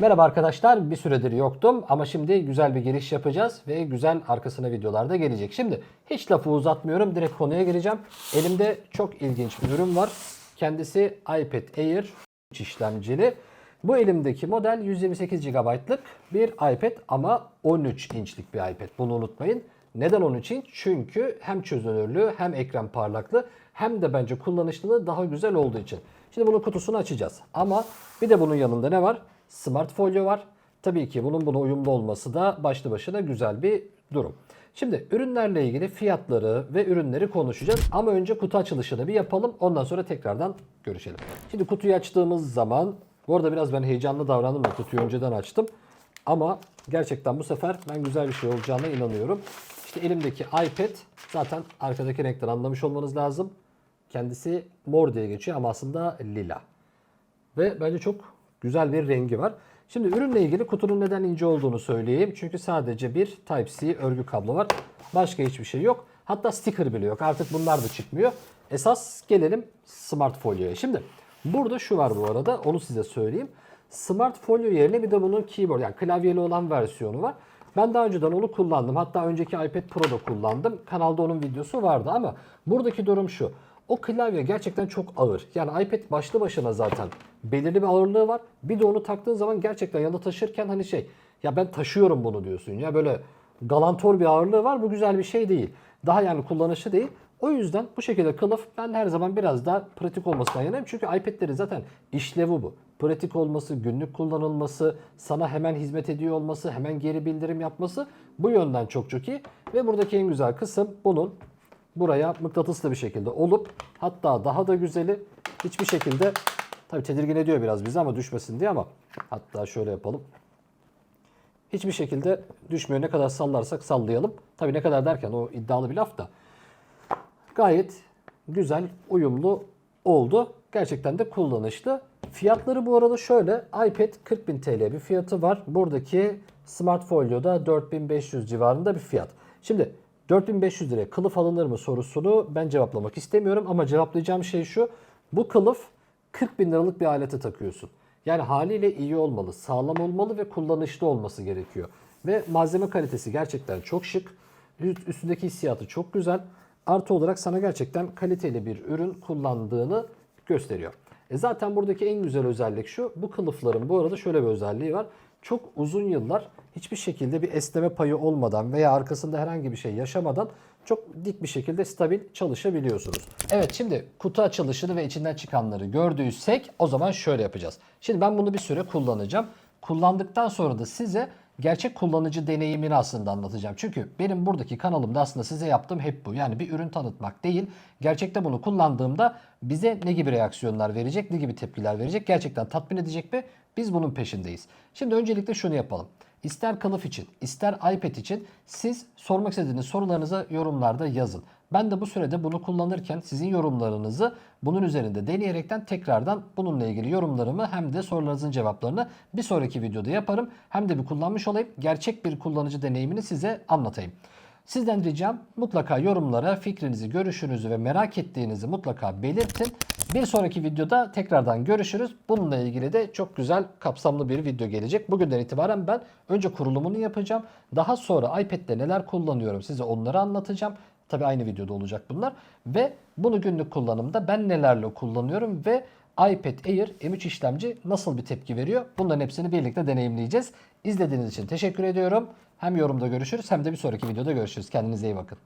Merhaba arkadaşlar, bir süredir yoktum ama şimdi güzel bir giriş yapacağız ve güzel arkasına videolar da gelecek. Şimdi hiç lafı uzatmıyorum, direkt konuya gireceğim. Elimde çok ilginç bir ürün var. Kendisi iPad Air 3 işlemcili. Bu elimdeki model 128 GB'lık bir iPad ama 13 inçlik bir iPad. Bunu unutmayın. Neden 13 inç? Çünkü hem çözünürlüğü hem ekran parlaklığı hem de bence kullanışlılığı daha güzel olduğu için. Şimdi bunun kutusunu açacağız. Ama bir de bunun yanında ne var? Smart folyo var. Tabii ki bunun buna uyumlu olması da başlı başına güzel bir durum. Şimdi ürünlerle ilgili fiyatları ve ürünleri konuşacağız. Ama önce kutu açılışını bir yapalım. Ondan sonra tekrardan görüşelim. Şimdi kutuyu açtığımız zaman bu arada biraz ben heyecanlı davrandım da kutuyu önceden açtım. Ama gerçekten bu sefer ben güzel bir şey olacağına inanıyorum. İşte elimdeki iPad zaten arkadaki renkten anlamış olmanız lazım. Kendisi mor diye geçiyor ama aslında lila. Ve bence çok güzel bir rengi var. Şimdi ürünle ilgili kutunun neden ince olduğunu söyleyeyim. Çünkü sadece bir Type-C örgü kablo var. Başka hiçbir şey yok. Hatta sticker bile yok. Artık bunlar da çıkmıyor. Esas gelelim Smart Folio'ya. Şimdi burada şu var bu arada. Onu size söyleyeyim. Smart Folio yerine bir de bunun keyboard yani klavyeli olan versiyonu var. Ben daha önceden onu kullandım. Hatta önceki iPad Pro'da kullandım. Kanalda onun videosu vardı ama buradaki durum şu. O klavye gerçekten çok ağır. Yani iPad başlı başına zaten belirli bir ağırlığı var. Bir de onu taktığın zaman gerçekten yanında taşırken hani şey ya ben taşıyorum bunu diyorsun. Ya böyle galantor bir ağırlığı var. Bu güzel bir şey değil. Daha yani kullanışlı değil. O yüzden bu şekilde kılıf ben her zaman biraz daha pratik olmasından yanayım. Çünkü iPad'lerin zaten işlevi bu. Pratik olması, günlük kullanılması, sana hemen hizmet ediyor olması, hemen geri bildirim yapması bu yönden çok çok iyi. Ve buradaki en güzel kısım bunun buraya mıknatıslı bir şekilde olup hatta daha da güzeli hiçbir şekilde tabi tedirgin ediyor biraz bizi ama düşmesin diye ama hatta şöyle yapalım. Hiçbir şekilde düşmüyor. Ne kadar sallarsak sallayalım. Tabi ne kadar derken o iddialı bir laf da gayet güzel, uyumlu oldu. Gerçekten de kullanışlı. Fiyatları bu arada şöyle. iPad 40.000 TL bir fiyatı var. Buradaki Smart Folio'da 4500 civarında bir fiyat. Şimdi 4500 liraya kılıf alınır mı sorusunu ben cevaplamak istemiyorum ama cevaplayacağım şey şu. Bu kılıf 40 bin liralık bir alete takıyorsun. Yani haliyle iyi olmalı, sağlam olmalı ve kullanışlı olması gerekiyor. Ve malzeme kalitesi gerçekten çok şık. Üst- Üstündeki hissiyatı çok güzel. Artı olarak sana gerçekten kaliteli bir ürün kullandığını gösteriyor. E zaten buradaki en güzel özellik şu. Bu kılıfların bu arada şöyle bir özelliği var. Çok uzun yıllar hiçbir şekilde bir esneme payı olmadan veya arkasında herhangi bir şey yaşamadan çok dik bir şekilde stabil çalışabiliyorsunuz. Evet şimdi kutu açılışını ve içinden çıkanları gördüysek o zaman şöyle yapacağız. Şimdi ben bunu bir süre kullanacağım. Kullandıktan sonra da size gerçek kullanıcı deneyimini aslında anlatacağım. Çünkü benim buradaki kanalımda aslında size yaptığım hep bu. Yani bir ürün tanıtmak değil. Gerçekte bunu kullandığımda bize ne gibi reaksiyonlar verecek, ne gibi tepkiler verecek, gerçekten tatmin edecek mi? Biz bunun peşindeyiz. Şimdi öncelikle şunu yapalım. İster kılıf için, ister iPad için siz sormak istediğiniz sorularınızı yorumlarda yazın. Ben de bu sürede bunu kullanırken sizin yorumlarınızı bunun üzerinde deneyerekten tekrardan bununla ilgili yorumlarımı hem de sorularınızın cevaplarını bir sonraki videoda yaparım. Hem de bir kullanmış olayım. Gerçek bir kullanıcı deneyimini size anlatayım. Sizden ricam mutlaka yorumlara fikrinizi, görüşünüzü ve merak ettiğinizi mutlaka belirtin. Bir sonraki videoda tekrardan görüşürüz. Bununla ilgili de çok güzel kapsamlı bir video gelecek. Bugünden itibaren ben önce kurulumunu yapacağım. Daha sonra iPad'de neler kullanıyorum size onları anlatacağım. Tabi aynı videoda olacak bunlar. Ve bunu günlük kullanımda ben nelerle kullanıyorum ve iPad Air M3 işlemci nasıl bir tepki veriyor? Bunların hepsini birlikte deneyimleyeceğiz. İzlediğiniz için teşekkür ediyorum. Hem yorumda görüşürüz hem de bir sonraki videoda görüşürüz. Kendinize iyi bakın.